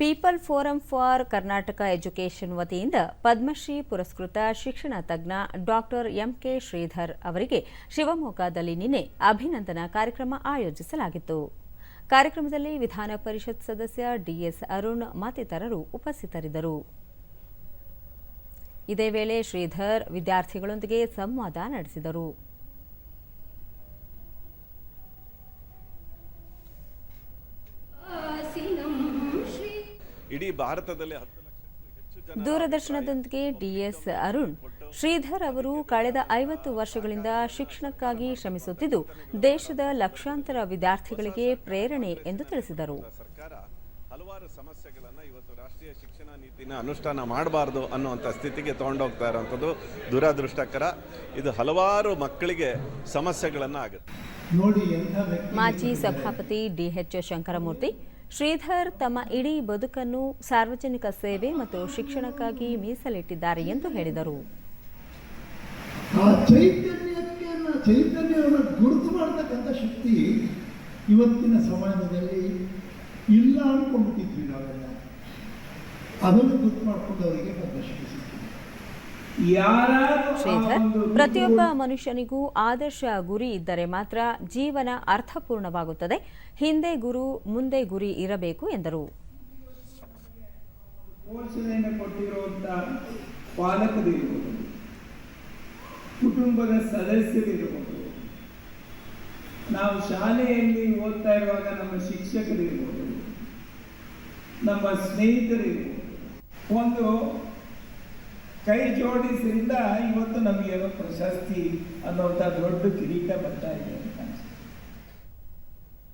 People forum for Karnataka education ವತಿಯಿಂದ ಪದ್ಮಶ್ರೀ ಪುರಸ್ಕೃತ ಶಿಕ್ಷಣ ತಜ್ಞ ಡಾಕ್ಟರ್ ಎಂಕೆ ಶ್ರೀಧರ್ ಅವರಿಗೆ ಶಿವಮೊಗ್ಗದಲ್ಲಿ ನಿನ್ನೆ ಅಭಿನಂದನಾ ಕಾರ್ಯಕ್ರಮ ಆಯೋಜಿಸಲಾಗಿತ್ತು. ಕಾರ್ಯಕ್ರಮದಲ್ಲಿ ವಿಧಾನ ಪರಿಷತ್ ಸದಸ್ಯ ಡಿಎಸ್ ಅರುಣ್ ಮತ್ತಿತರರು ಉಪಸ್ಥಿತರಿದ್ದರು. ಇದೇ ವೇಳೆ ಶ್ರೀಧರ್ ವಿದ್ಯಾರ್ಥಿಗಳೊಂದಿಗೆ ಸಂವಾದ ನಡೆಸಿದರು. ಇಡೀ ಭಾರತದಲ್ಲಿ ದೂರದರ್ಶನದೊಂದಿಗೆ ಡಿಎಸ್ ಅರುಣ್. ಶ್ರೀಧರ್ ಅವರು ಕಳೆದ ಐವತ್ತು ವರ್ಷಗಳಿಂದ ಶಿಕ್ಷಣಕ್ಕಾಗಿ ಶ್ರಮಿಸುತ್ತಿದ್ದು ದೇಶದ ಲಕ್ಷಾಂತರ ವಿದ್ಯಾರ್ಥಿಗಳಿಗೆ ಪ್ರೇರಣೆ ಎಂದು ತಿಳಿಸಿದರು. ಸರ್ಕಾರ ಹಲವಾರು ಸಮಸ್ಯೆಗಳನ್ನು ಇವತ್ತು ರಾಷ್ಟ್ರೀಯ ಶಿಕ್ಷಣ ನೀತಿನ ಅನುಷ್ಠಾನ ಮಾಡಬಾರ್ದು ಅನ್ನುವಂಥ ಸ್ಥಿತಿಗೆ ತಗೊಂಡೋಗ್ತಾ ಇರೋವಂಥದ್ದು ದುರದೃಷ್ಟಕರ. ಇದು ಹಲವಾರು ಮಕ್ಕಳಿಗೆ ಸಮಸ್ಯೆಗಳನ್ನ ಆಗುತ್ತೆ. ನೋಡಿ ಎಂಥ ವ್ಯಕ್ತಿ ಮಾಜಿ ಸಭಾಪತಿ ಡಿಎಚ್ ಶಂಕರಮೂರ್ತಿ ಶ್ರೀಧರ್ ತಮ್ಮ ಇಡೀ ಬದುಕನ್ನು ಸಾರ್ವಜನಿಕ ಸೇವೆ ಮತ್ತು ಶಿಕ್ಷಣಕ್ಕಾಗಿ ಮೀಸಲಿಟ್ಟಿದ್ದಾರೆ ಎಂದು ಹೇಳಿದರು. ಚೈತನ್ಯಕ್ಕೆ ಚೈತನ್ಯವನ್ನು ಗುರುತು ಮಾಡತಕ್ಕಂಥ ಶಕ್ತಿ ಇವತ್ತಿನ ಸಮಾಜದಲ್ಲಿ ಇಲ್ಲ ಅನ್ಕೊಂಡ್ಬಿಟ್ಟಿದ್ವಿ ನಾವೆಲ್ಲ. ಅದನ್ನು ಗುರುತು ಮಾಡಿಕೊಂಡು ಅವರಿಗೆ ಆ ಶ್ರೀಧರ್ ಪ್ರತಿಯೊಬ್ಬ ಮನುಷ್ಯನಿಗೂ ಆದರ್ಶ ಗುರಿ ಇದ್ದರೆ ಮಾತ್ರ ಜೀವನ ಅರ್ಥಪೂರ್ಣವಾಗುತ್ತದೆ. ಹಿಂದೆ ಗುರು ಮುಂದೆ ಗುರಿ ಇರಬೇಕು ಎಂದರು. ಕುಟುಂಬದ ಸದಸ್ಯರಿರಬಹುದು ನಾವು ಶಾಲೆಯಲ್ಲಿ ಓದ್ತಾ ಇರುವಾಗ ನಮ್ಮ ಶಿಕ್ಷಕರಿರ್ಬೋದು ನಮ್ಮ ಸ್ನೇಹಿತರಿರ್ಬೋದು ಒಂದು ಕೈ ಜೋಡಿಸಿಂದ ಇವತ್ತು ನಮಗೇನೋ ಪ್ರಶಸ್ತಿ ಅನ್ನುವಂಥ ದೊಡ್ಡ ಕಿರೀಟ ಬರ್ತಾ ಇದೆ